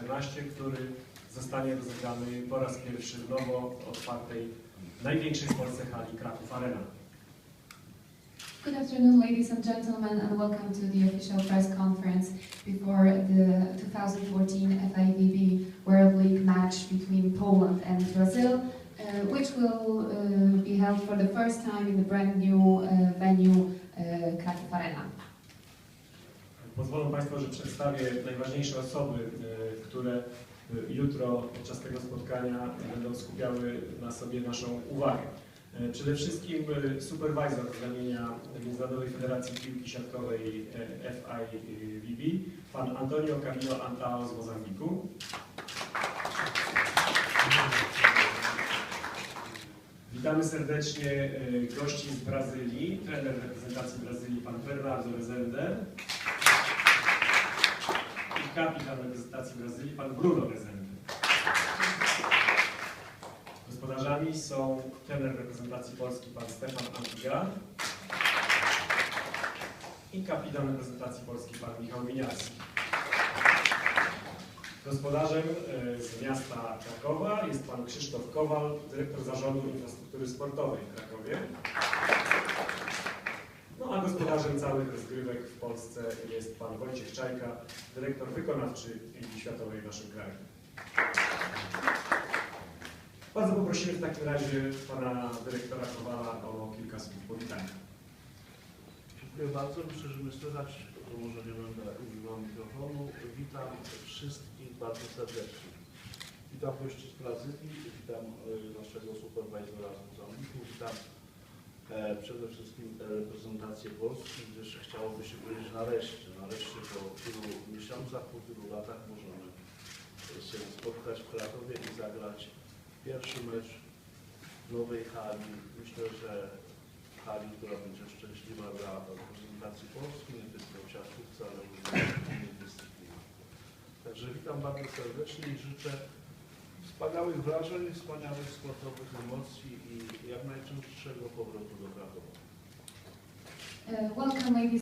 2014, który zostanie rozegrany po raz pierwszy w nowo otwartej, największej w Polsce hali Kraków Arena. Good afternoon, ladies and gentlemen, and welcome to the official press conference before the 2014 FIVB World League match between Poland and Brazil, uh, which will uh, be held for the first time in the brand new uh, venue, uh, Kraków Arena. Pozwolą Państwo, że przedstawię najważniejsze osoby, e, które e, jutro podczas tego spotkania będą skupiały na sobie naszą uwagę. E, Przede wszystkim supervisor z ramienia Międzynarodowej Federacji Piłki Siatkowej FIVB, pan Antonio Camilo Antao z Mozambiku. Witamy serdecznie gości z Brazylii, trener reprezentacji Brazylii pan Bernardo Rezende kapitan reprezentacji Brazylii pan Bruno Rezende. Gospodarzami są trener reprezentacji Polski pan Stefan Antiga i kapitan reprezentacji Polski pan Michał Winiarski. Gospodarzem e, z miasta Krakowa jest pan Krzysztof Kowal, dyrektor Zarządu Infrastruktury Sportowej w Krakowie. Rozgrywek w Polsce jest pan Wojciech Czajka, dyrektor wykonawczy Ligi Światowej w naszym kraju. Bardzo poprosimy w takim razie pana dyrektora Kowala o kilka słów powitania. Dziękuję bardzo. Myślę, że mnie słychać, to może nie będę używał mikrofonu. Witam wszystkich bardzo serdecznie. Witam gości z Brazylii, witam e, naszego superwajzora z Mozambiku, witam e, przede wszystkim e, reprezentację Polski, gdyż chciałoby się powiedzieć nareszcie, nareszcie po tylu miesiącach, po tylu latach możemy się spotkać w Krakowie i zagrać pierwszy mecz w nowej hali. Myślę, że hali, która będzie szczęśliwa dla reprezentacji Polski, nie tylko w siatkówce, ale również w innych dyscyplinach. Także witam bardzo serdecznie i życzę wspaniałych wrażeń, wspaniałych sportowych emocji i jak najczęstszego powrotu do Krakowa. Uh, welcome, ladies